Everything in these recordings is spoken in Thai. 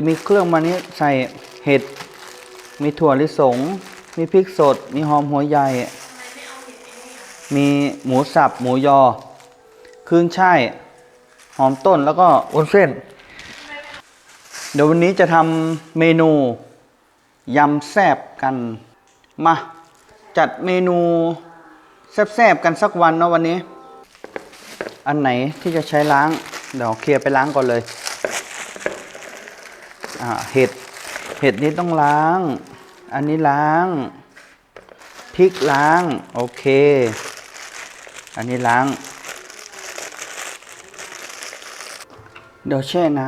จะมีเครื่องมันนี้ใส่เห็ด มีถั่วลิสง มีพริกสด มีหอมหัวใหญ่ มีหมูสับ หมูยอครึ่งช่ายหอมต้นแล้วก็วนเส้น เดี๋ยววันนี้จะทำเมนูยำแซบกัน มาจัดเมนูแซบๆกันสักวันเนาะวันนี้ อันไหนที่จะใช้ล้าง เดี๋ยวเคลียร์ไปล้างก่อนเลย เห็ด เห็ดนี้ต้องล้าง อันนี้ล้าง พริกล้าง โอเค อันนี้ล้าง เดี๋ยวแช่น้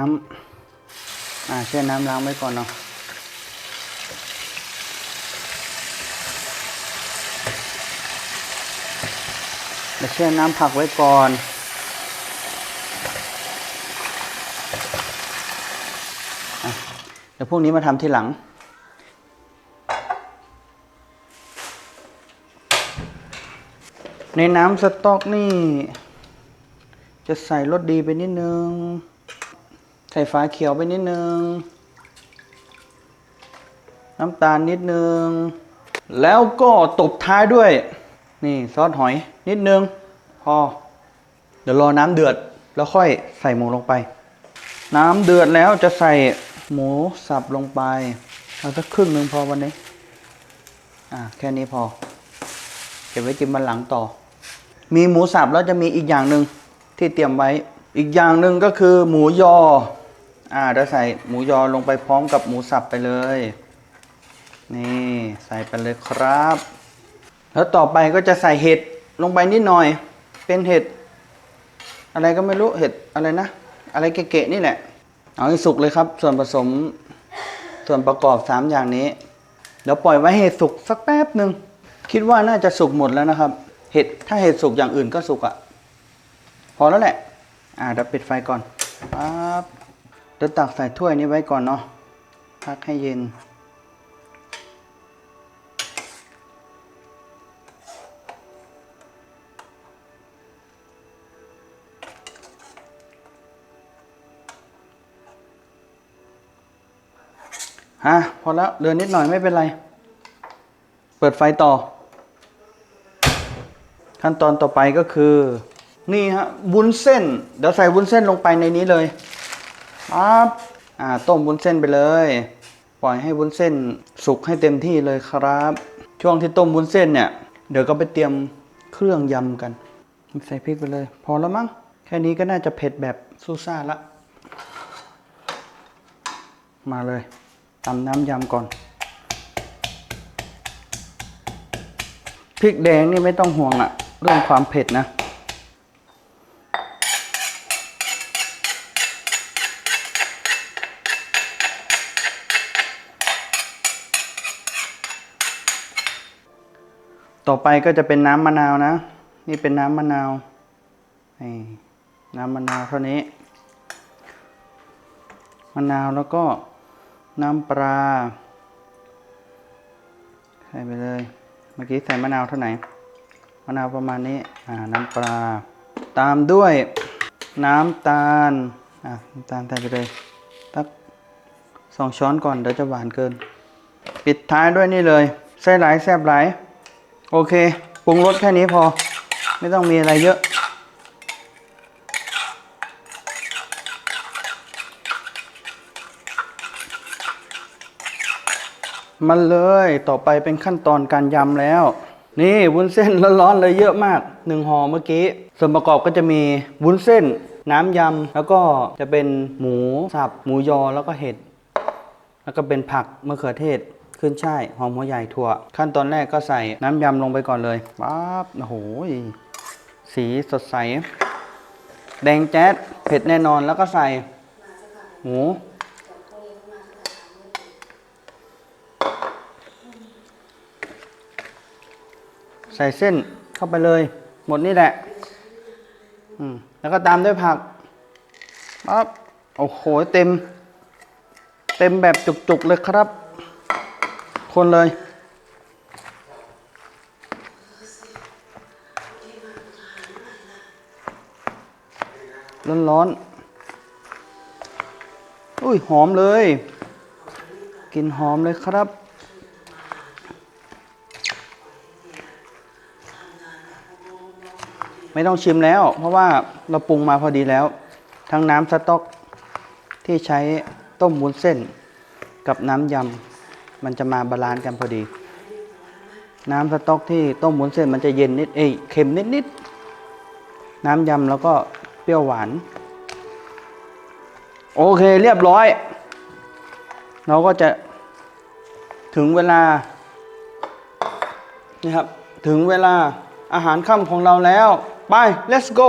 ำอ่าแช่น้ำล้างไว้ก่อนเนาะเดี๋ยวแช่น้ำผักไว้ก่อน อะเดี๋ยวพวกนี้มาทำทีหลัง ในน้ำสต๊อกนี่ จะใส่รสดีไปนิดนึง ใส่ฟ้าเขียวไปนิดนึง น้ำตาลนิดนึง แล้วก็ตบท้ายด้วย นี่ซอสหอยนิดนึง พอ เดี๋ยวรอน้ำเดือดแล้วค่อยใส่หมูลงไป น้ำเดือดแล้วจะใส่ หมูสับลงไปเอาสักครึ่งหนึ่งพอวันนี้ อ่าแค่นี้พอ เก็บไว้กินวันหลังต่อ มีหมูสับแล้วจะมีอีกอย่างหนึ่งที่เตรียมไว้ อีกอย่างหนึ่งก็คือหมูยอ อ่าเดี๋ยวใส่หมูยอลงไปพร้อมกับหมูสับไปเลย นี่ใส่ไปเลยครับ แล้วต่อไปก็จะใส่เห็ดลงไปนิดหน่อย เป็นเห็ด อะไรก็ไม่รู้เห็ดอะไรนะ อะไรเกะๆนี่แหละ เอาให้สุกเลยครับ ส่วนผสมส่วนประกอบสามอย่างนี้ เดี๋ยวปล่อยไว้ให้สุกสักแป๊บหนึ่งคิดว่าน่าจะสุกหมดแล้วนะครับ เห็ดถ้าเห็ดสุกอย่างอื่นก็สุกอะ่ะ พอแล้วแหละ อ่าเดี๋ยวปิดไฟก่อนปั๊บเดี๋ยวตักใส่ถ้วยนี้ไว้ก่อนเนาะพักให้เย็น ฮะพอแล้วเดินนิดหน่อยไม่เป็นไร เปิดไฟต่อ ขั้นตอนต่อไปก็คือ นี่ฮะวุ้นเส้น เดี๋ยวใส่วุ้นเส้นลงไปในนี้เลยปั๊บอ่าต้มวุ้นเส้นไปเลย ปล่อยให้วุ้นเส้นสุกให้เต็มที่เลยครับ ช่วงที่ต้มวุ้นเส้นเนี่ย เดี๋ยวก็ไปเตรียมเครื่องยำกัน ใส่พริกไปเลย พอแล้วมั้งแค่นี้ก็น่าจะเผ็ดแบบซูซ่าละ มาเลย ตำน้ำยำก่อน พริกแดงนี่ไม่ต้องห่วงอะเรื่องความเผ็ดนะ ต่อไปก็จะเป็นน้ำมะนาวนะ นี่เป็นน้ำมะนาวนี่น้ำมะนาวเท่านี้ มะนาวแล้วก็ น้ำปลาใส่ไปเลย เมื่อกี้ใส่มะนาวเท่าไหร่มะนาวประมาณนี้อ่าน้ำปลา ตามด้วยน้ำตาลอ่าน้ำตาลใส่ไปเลยตักสองช้อนก่อนเดี๋ยวจะหวานเกิน ปิดท้ายด้วยนี่เลยไส้หลแซบไหล โอเคปรุงรสแค่นี้พอ ไม่ต้องมีอะไรเยอะ มันเลยต่อไปเป็นขั้นตอนการยำแล้ว นี่วุ้นเส้นร้อนๆเลยเยอะมากหนึ่งห่อเมื่อกี้ ส่วนประกอบก็จะมีวุ้นเส้น น้ำยำแล้วก็จะเป็นหมูสับหมูยอแล้วก็เห็ดแล้วก็เป็นผักมะเขือเทศขึ้นช่ายหอมหัวใหญ่ถั่ว ขั้นตอนแรกก็ใส่น้ำยำลงไปก่อนเลยป๊าบโอ้โหสีสดใส แดงแจ๊ดเผ็ดแน่นอนแล้วก็ใส่หมู ส่เส้นเข้าไปเลย หมดนี่แหละ อืมแล้วก็ตามด้วยผักปั๊บโอ้โหเต็ม เต็มแบบจุกๆเลยครับ คนเลย ร้อนๆ อุ้ยหอมเลยกลินหอมเลยครับ ไม่ต้องชิมแล้ว เพราะว่าเราปรุงมาพอดีแล้ว ทั้งน้ำสต๊อกที่ใช้ต้มวุ้นเส้น กับน้ำยำมันจะมาบาลานซ์กันพอดี น้ำสต๊อกที่ต้มวุ้นเส้นมันจะเย็นนิดเอ้ยเค็มนิดนิดๆน้ำยำแล้วก็เปรี้ยวหวาน โอเคเรียบร้อย เราก็จะถึงเวลานี่ครับถึงเวลาอาหารค่ำของเราแล้ว ไป let's go